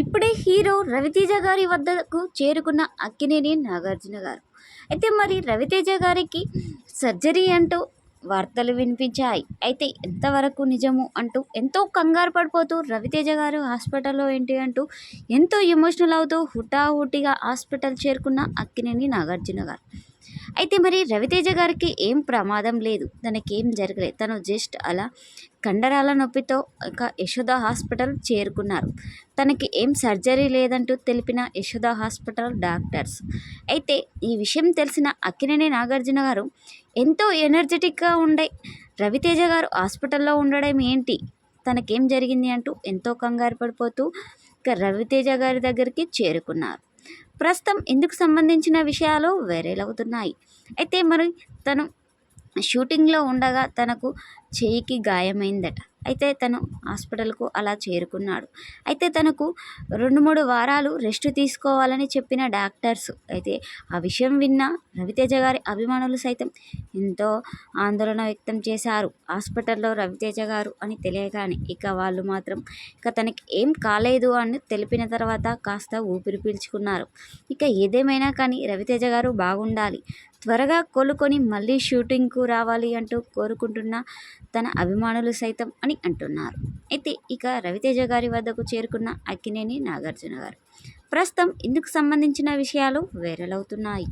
ఇప్పుడే హీరో రవితేజ గారి వద్దకు చేరుకున్న అక్కినేని నాగార్జున గారు. అయితే మరి రవితేజ గారికి సర్జరీ అంటూ వార్తలు వినిపించాయి. అయితే ఎంతవరకు నిజము అంటూ ఎంతో కంగారు పడిపోతూ రవితేజ గారు హాస్పిటల్లో ఏంటి అంటూ ఎంతో ఎమోషనల్ అవుతూ హుటాహుటిగా హాస్పిటల్ చేరుకున్న అక్కినేని నాగార్జున గారు. అయితే మరి రవితేజ గారికి ఏం ప్రమాదం లేదు. తనకేం జరగలేదు. తను జస్ట్ అలా కండరాల నొప్పితో ఒక యశోద హాస్పిటల్ చేరుకున్నారు. తనకి ఏం సర్జరీ లేదంటూ తెలిపిన యశోద హాస్పిటల్ డాక్టర్స్. అయితే ఈ విషయం తెలిసిన అక్కినేని నాగార్జున గారు ఎంతో ఎనర్జెటిక్గా ఉండే రవితేజ గారు హాస్పిటల్లో ఉండడం ఏంటి? తనకేం జరిగింది? అంటూ ఎంతో కంగారు పడిపోతూ ఇక రవితేజ గారి దగ్గరికి చేరుకున్నారు. ప్రస్తుతం ఇందుకు సంబంధించిన విషయాలు వైరల్ అవుతున్నాయి అయితే మరి తను షూటింగ్లో ఉండగా తనకు చేయికి గాయమైందట. అయితే తను హాస్పిటల్కు అలా చేరుకున్నాడు. అయితే తనకు రెండు మూడు వారాలు రెస్ట్ తీసుకోవాలని చెప్పిన డాక్టర్స్ అయితే ఆ విషయం విన్న రవితేజ గారి అభిమానులు సైతం ఎంతో ఆందోళన వ్యక్తం చేశారు. హాస్పిటల్లో రవితేజ గారు అని తెలియగానే ఇక వాళ్ళు మాత్రం ఇక తనకి ఏం కాలేదు అని తెలిపిన తర్వాత కాస్త ఊపిరి పీల్చుకున్నారు. ఇక ఏదేమైనా కానీ రవితేజ గారు బాగుండాలి. త్వరగా కోలుకొని మళ్ళీ షూటింగ్కు రావాలి అంటూ కోరుకుంటున్న తన అభిమానులు సైతం అని అని అంటున్నారు. అయితే ఇక రవితేజ గారి వద్దకు చేరుకున్న అక్కినేని నాగార్జున గారు ప్రస్తుతం ఇందుకు సంబంధించిన విషయాలు వైరల్ అవుతున్నాయి.